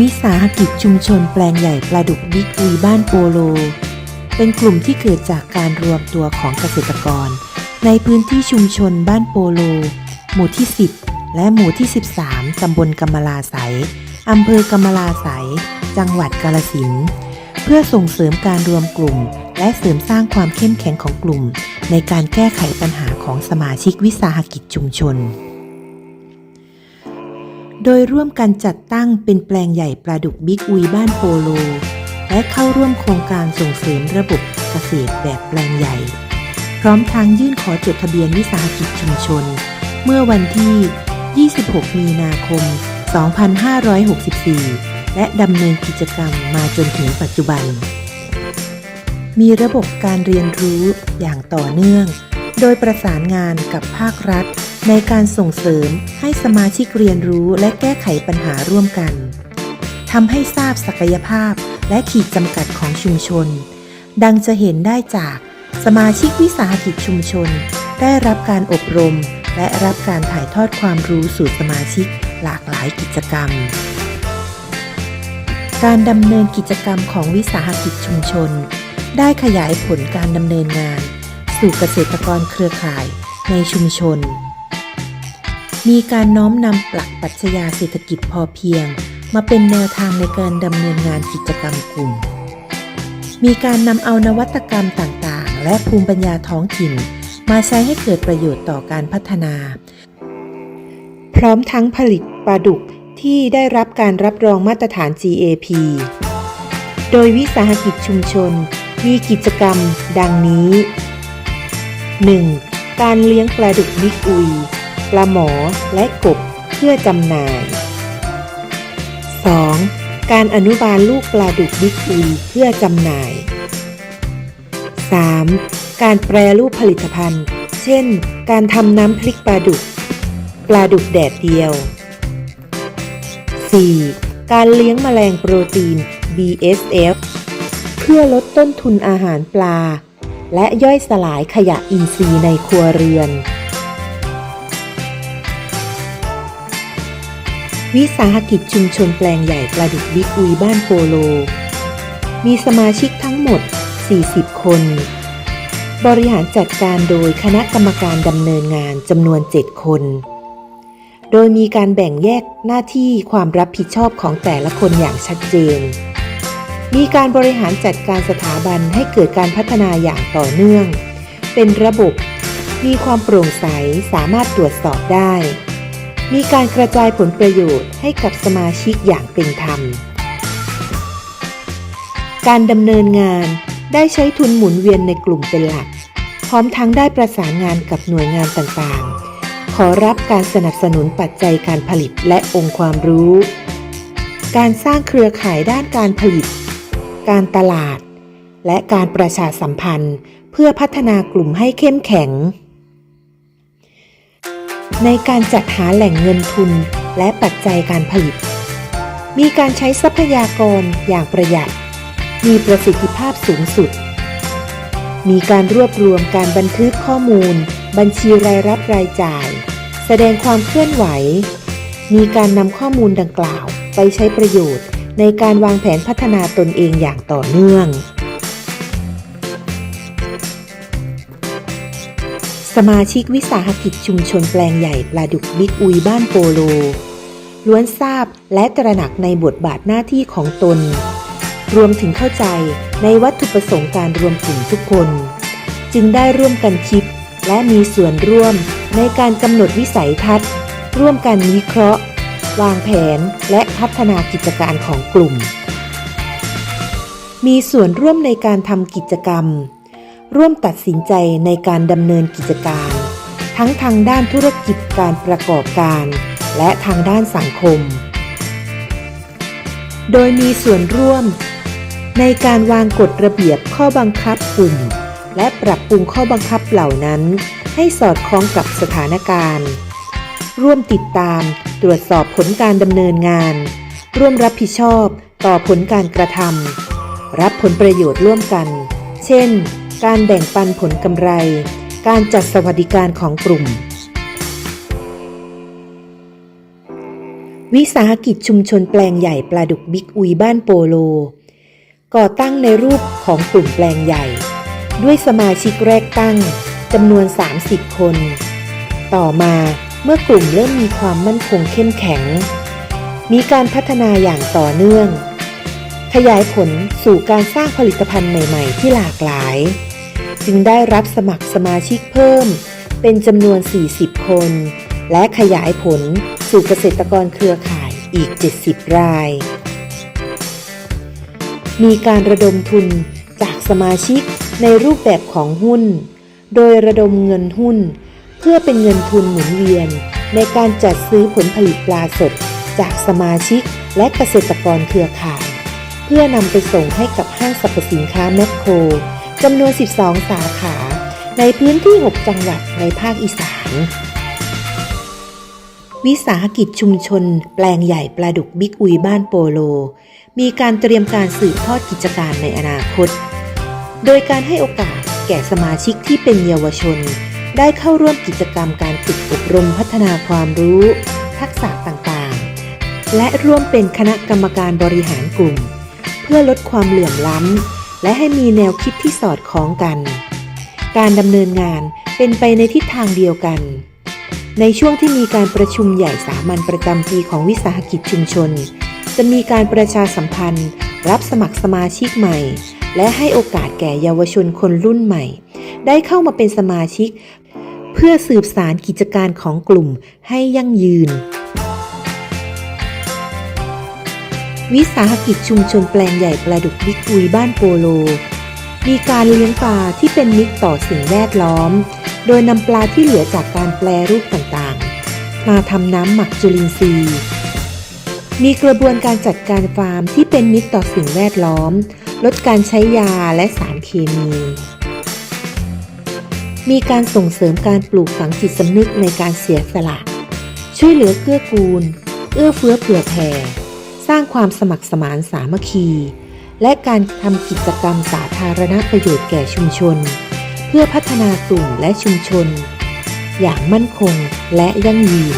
วิสาหกิจชุมชนแปลงใหญ่ปลาดุกบิ๊กอุยบ้านโปโล เป็นกลุ่มที่เกิดจากการรวมตัวของเกษตรกร ในพื้นที่ชุมชนบ้านโปโล หมู่ที่ 10 และหมู่ที่ 13 ตำบลกำมลาไสยอำเภอกำมลาไสยจังหวัดกาลสินเพื่อส่งเสริมการรวมกลุ่ม และเสริมสร้างความเข้มแข็งของกลุ่ม ในการแก้ไขปัญหาของสมาชิกวิสาหกิจชุมชน โดยร่วมกันจัดตั้งเป็นแปลงใหญ่ปลาดุกบิ๊กอุยบ้านโปโล และเข้าร่วมโครงการส่งเสริมระบบเกษตรแบบแปลงใหญ่ พร้อมทางยื่นขอจดทะเบียนวิสาหกิจชุมชน เมื่อวันที่ 26 มีนาคม 2564 และดำเนินกิจกรรมมาจนถึงปัจจุบัน มีระบบการเรียนรู้อย่างต่อเนื่อง โดยประสานงานกับภาครัฐ ในการส่งเสริมให้สมาชิกเรียนรู้และแก้ไขปัญหาร่วมกันทำให้ทราบศักยภาพและขีดจำกัดของชุมชน ดังจะเห็นได้จากสมาชิกวิสาหกิจชุมชน ได้รับการอบรม และรับการถ่ายทอดความรู้สู่สมาชิกหลากหลายกิจกรรม การดำเนินกิจกรรมของวิสาหกิจชุมชน ได้ขยายผลการดำเนินงาน สู่เกษตรกรเครือข่ายในชุมชน มีการน้อมนำปลักปรัชญาเศรษฐกิจพอเพียง มาเป็นแนวทางในการดำเนินงานกิจกรรมกลุ่ม มีการนำเอานวัตกรรมต่างๆ และภูมิปัญญาท้องถิ่น มาใช้ให้เกิดประโยชน์ต่อการพัฒนา พร้อมทั้งผลิตปลาดุกที่ได้รับการรับรองมาตรฐาน GAP โดยวิสาหกิจชุมชน มีกิจกรรม ดังนี้ 1. การเลี้ยงปลาดุกบิ๊กอุย ปลาหมอและกบเพื่อจำหน่าย 2. การอนุบาลลูกปลาดุกบิ๊กอุยเพื่อจำหน่าย 3. การแปรรูปผลิตภัณฑ์ เช่น การทำน้ำพริกปลาดุก ปลาดุกแดดเดียว 4. การเลี้ยงแมลงโปรตีน BSF เพื่อลดต้นทุนอาหารปลา และย่อยสลายขยะอินทรีย์ในครัวเรือน วิสาหกิจชุมชนแปลงใหญ่ปลาดุกบิ๊กอุยบ้านโปโล มีสมาชิกทั้งหมด 40 คน บริหารจัดการโดยคณะกรรมการดำเนินงานจำนวน 7 คน โดยมีการแบ่งแยกหน้าที่ความรับผิดชอบของแต่ละคนอย่างชัดเจน มีการบริหารจัดการสถาบันให้เกิดการพัฒนาอย่างต่อเนื่อง เป็นระบบ มีความโปร่งใสสามารถตรวจสอบได้ มีการกระจายผลประโยชน์ให้กับสมาชิกอย่างเป็นธรรม การดำเนินงานได้ใช้ทุนหมุนเวียนในกลุ่มเป็นหลัก พร้อมทั้งได้ประสานงานกับหน่วยงานต่างๆ ขอรับการสนับสนุนปัจจัยการผลิตและองค์ความรู้ การสร้างเครือข่ายด้านการผลิต การตลาด และการประชาสัมพันธ์ เพื่อพัฒนากลุ่มให้เข้มแข็ง ในการจัดหาแหล่งเงินทุนและปัจจัยการผลิต มีการใช้ทรัพยากรอย่างประหยัด มีประสิทธิภาพสูงสุด มีการรวบรวมการบันทึกข้อมูล บัญชีรายรับรายจ่าย แสดงความเคลื่อนไหว มีการนำข้อมูลดังกล่าวไปใช้ประโยชน์ในการวางแผนพัฒนาตนเองอย่างต่อเนื่อง สมาชิกวิสาหกิจชุมชนแปลงใหญ่ปลาดุกบิ๊กอุยบ้านโปโล ล้วนทราบและตระหนักในบทบาทหน้าที่ของตน รวมถึงเข้าใจในวัตถุประสงค์การรวมกลุ่มทุกคน จึงได้ร่วมกันคิด และมีส่วนร่วมในการกำหนดวิสัยทัศน์ ร่วมกันวิเคราะห์ วางแผนและพัฒนากิจการของกลุ่ม มีส่วนร่วมในการทำกิจกรรม ร่วมตัดสินใจในการดำเนินกิจการ ทั้งทางด้านธุรกิจการประกอบการ และทางด้านสังคม โดยมีส่วนร่วม ในการวางกฎระเบียบข้อบังคับกลุ่ม และปรับปรุงข้อบังคับเหล่านั้น ให้สอดคล้องกับสถานการณ์ ร่วมติดตามตรวจสอบผลการดำเนินงาน ร่วมรับผิดชอบต่อผลการกระทำรับผลประโยชน์ร่วมกัน เช่น การแบ่งปันผลกำไร การจัดสวัสดิการของกลุ่ม วิสาหกิจชุมชนแปลงใหญ่ปลาดุกบิ๊กอุยบ้านโปโล ก่อตั้งในรูปของกลุ่มแปลงใหญ่ ด้วยสมาชิกแรกตั้งจำนวน 30 คน ต่อมาเมื่อกลุ่มเริ่มมีความมั่นคงเข้มแข็ง มีการพัฒนาอย่างต่อเนื่อง ขยายผลสู่การสร้างผลิตภัณฑ์ใหม่ ๆ ที่หลากหลาย จึงได้รับสมัครสมาชิกเพิ่ม เป็นจำนวน 40 คน และขยายผลสู่เกษตรกรเครือข่ายอีก 70 ราย มีการระดมทุนจากสมาชิกในรูปแบบของหุ้น โดยระดมเงินหุ้น เพื่อเป็นเงินทุนหมุนเวียน ในการจัดซื้อผลผลิตปลาสด จากสมาชิกและเกษตรกรเครือข่าย เพื่อนำไปส่งให้กับห้างสรรพสินค้าแมคโคร จำนวน 12 สาขา ในพื้นที่ 6 จังหวัดในภาคอีสาน วิสาหกิจชุมชน แปลงใหญ่ปลาดุกบิ๊กอุยบ้านโปโล มีการเตรียมการสืบทอดกิจการในอนาคต โดยการให้โอกาสแก่สมาชิกที่เป็นเยาวชน ได้เข้าร่วมกิจกรรมการฝึกอบรมพัฒนาความรู้ ทักษะต่างๆ และร่วมเป็นคณะกรรมการบริหารกลุ่ม เพื่อลดความเหลื่อมล้ำ และให้มีแนวคิดที่สอดคล้องกัน การดำเนินงานเป็นไปในทิศทางเดียวกัน ในช่วงที่มีการประชุมใหญ่สามัญประจำปีของวิสาหกิจชุมชน จะมีการประชาสัมพันธ์ รับสมัครสมาชิกใหม่ และให้โอกาสแก่เยาวชนคนรุ่นใหม่ ได้เข้ามาเป็นสมาชิก เพื่อสืบสารกิจการของกลุ่มให้ยั่งยืน วิสาหกิจชุมชนแปลงใหญ่ปลาดุกบิ๊กอุยบ้านโปโล มีการเลี้ยงปลาที่เป็นมิตรต่อสิ่งแวดล้อม โดยนำปลาที่เหลือจากการแปลรูปต่างๆ มาทำน้ำหมักจุลินทรีย์ มีกระบวนการจัดการฟาร์มที่เป็นมิตรต่อสิ่งแวดล้อม ลดการใช้ยาและสารเคมี มีการส่งเสริมการปลูกฝังจิตสำนึกในการเสียสละ ช่วยเหลือเกื้อกูล เอื้อเฟื้อเผื่อแผ่ ร้างความสมัครสมานสามัคคี และการทำกิจกรรมสาธารณประโยชน์แก่ชุมชน เพื่อพัฒนากลุ่มและชุมชน อย่างมั่นคงและยั่งยืน